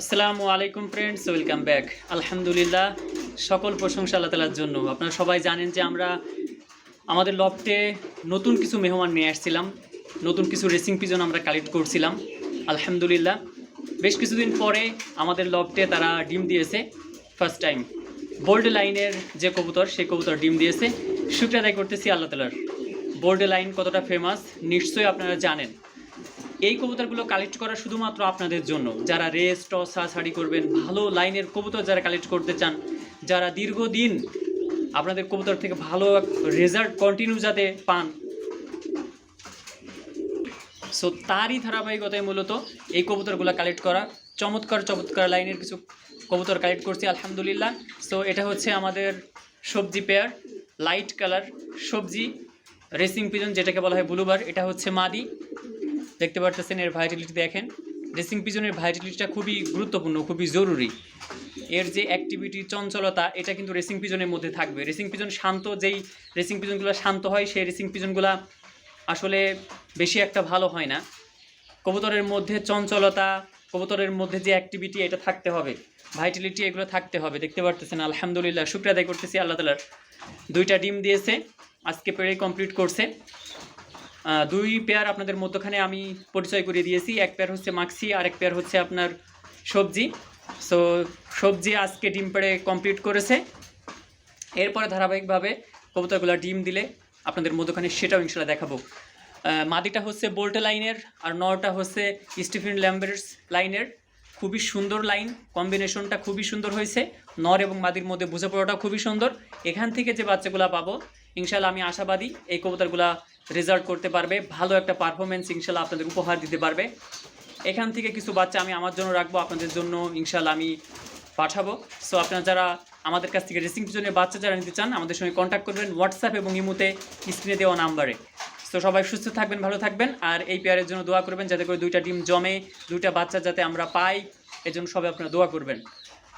আসসালামু আলাইকুম friends welcome back আলহামদুলিল্লাহ, সকল প্রশংসা আল্লাহ তালার জন্য। আপনারা সবাই জানেন যে আমরা আমাদের লফটে নতুন কিছু মেহমান নিয়ে আসছিলাম, নতুন কিছু রেসিং পিজন আমরা কালেক্ট করছিলাম। আলহামদুলিল্লাহ, বেশ কিছুদিন পরে আমাদের লফটে তারা ডিম দিয়েছে ফার্স্ট টাইম বোল্ড লাইনের যে কবুতর, সেই কবুতর ডিম দিয়েছে। শুক্রিয়া আদায় করতেছি আল্লাহ তালার বোল্ড লাইন কতটা ফেমাস নিশ্চয়ই আপনারা জানেন। এই কবুতরগুলো কালেক্ট করা শুধুমাত্র আপনাদের জন্য। যারা রেস, টস সাড়ি করবেন, ভালো লাইনের কবুতর যারা কালেক্ট করতে চান, যারা দীর্ঘদিন আপনাদের কবুতর থেকে ভালো রেজাল্ট কন্টিনিউ যাতে পান সো তারই ধারাবাহিকতায় মূলত এই কবুতরগুলো কালেক্ট করা। চমৎকার চমৎকার লাইনের কিছু কবুতর কালেক্ট করছি, আলহামদুলিল্লাহ। সো এটা হচ্ছে আমাদের সবজি পেয়ার লাইট কালার সবজি রেসিং পিজন যেটাকে বলা হয় ব্লুবার। এটা হচ্ছে মাদি। দেখতে পারতেছেন এর ভাইটালিটি দেখেন। রেসিং পিজনের ভাইটালিটিটা খুবই গুরুত্বপূর্ণ, খুবই জরুরি। এর যে অ্যাক্টিভিটি চঞ্চলতা, এটা কিন্তু রেসিং পিজনের মধ্যে থাকবে। রেসিং পিজন শান্ত, যেই রেসিং পিজনগুলো শান্ত হয়, সেই রেসিং পিজনগুলো আসলে বেশি একটা ভালো হয় না। কবুতরের মধ্যে চঞ্চলতা, কবুতরের মধ্যে যে অ্যাক্টিভিটি এটা থাকতে হবে। ভাইটালিটি এগুলো থাকতে হবে, দেখতে পারতেছেন, আলহামদুলিল্লাহ, শুক্রিয়া আদায় করতেছি আল্লাহ তালার দুইটা ডিম দিয়েছে, আজকে পেরে কমপ্লিট করছে। দুই পেয়ার আপনাদের মধ্যখানে আমি পরিচয় করিয়ে দিয়েছি। এক পেয়ার হচ্ছে মাক্সি আর এক পেয়ার হচ্ছে আপনার সবজি। সো সবজি আজকে ডিম পেড়ে কমপ্লিট করেছে। এরপরে ধারাবাহিকভাবে কবুতরগুলো ডিম দিলে আপনাদের মধ্যখানে সেটাও ইনশাল্লাহ দেখাবো। মাদিটা হচ্ছে বোল্টে লাইনের আর নটা হচ্ছে স্টিফেন ল্যাম্বার্স লাইনের। খুবই সুন্দর লাইন, কম্বিনেশনটা খুবই সুন্দর হয়েছে। নর এবং মাদির মধ্যে বুঝে বোঝাপড়াটা খুবই সুন্দর। এখান থেকে যে বাচ্চাগুলো পাবো ইনশাল্লাহ আমি আশাবাদী এই কবুতরগুলা রেজাল্ট করতে পারবে, ভালো একটা পারফরমেন্স ইনশাল্লাহ আপনাদের উপহার দিতে পারবে। এখান থেকে কিছু বাচ্চা আমি আমার জন্য রাখব, আপনাদের জন্য ইনশাল্লাহ আমি পাঠাবো। সো আপনারা যারা আমাদের কাছ থেকে রেসিং পিছনের বাচ্চা যারা নিতে চান, আমাদের সঙ্গে কন্ট্যাক্ট করবেন হোয়াটসঅ্যাপ এবং ইমুতে স্ক্রিনে দেওয়া নাম্বারে তো সবাই সুস্থ থাকবেন, ভালো থাকবেন, আর এই পেয়ারের জন্য দোয়া করবেন, যাতে করে দুইটা ডিম জমে, দুইটা বাচ্চা যাতে আমরা পাই, এজন্য সবাই আপনারা দোয়া করবেন।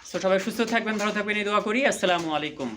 সো সবাই সুস্থ থাকবেন, ভালো থাকবেন, এই দোয়া করি। আসসালামু আলাইকুম।